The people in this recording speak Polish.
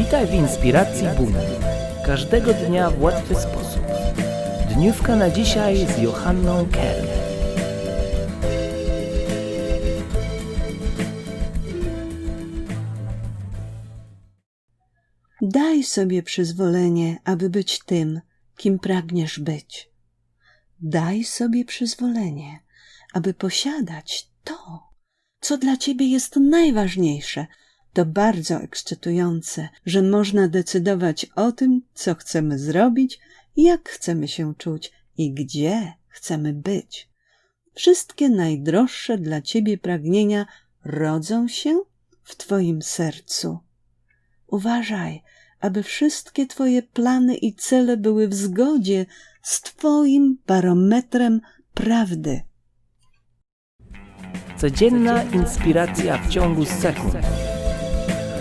Witaj w inspiracji Buna. Każdego dnia w łatwy sposób. Dniówka na dzisiaj z Johanną Kern. Daj sobie przyzwolenie, aby być tym, kim pragniesz być. Daj sobie przyzwolenie, aby posiadać to, co dla ciebie jest najważniejsze. To bardzo ekscytujące, że można decydować o tym, co chcemy zrobić, jak chcemy się czuć i gdzie chcemy być. Wszystkie najdroższe dla ciebie pragnienia rodzą się w twoim sercu. Uważaj, aby wszystkie Twoje plany i cele były w zgodzie z Twoim barometrem prawdy. Codzienna inspiracja w ciągu sekund.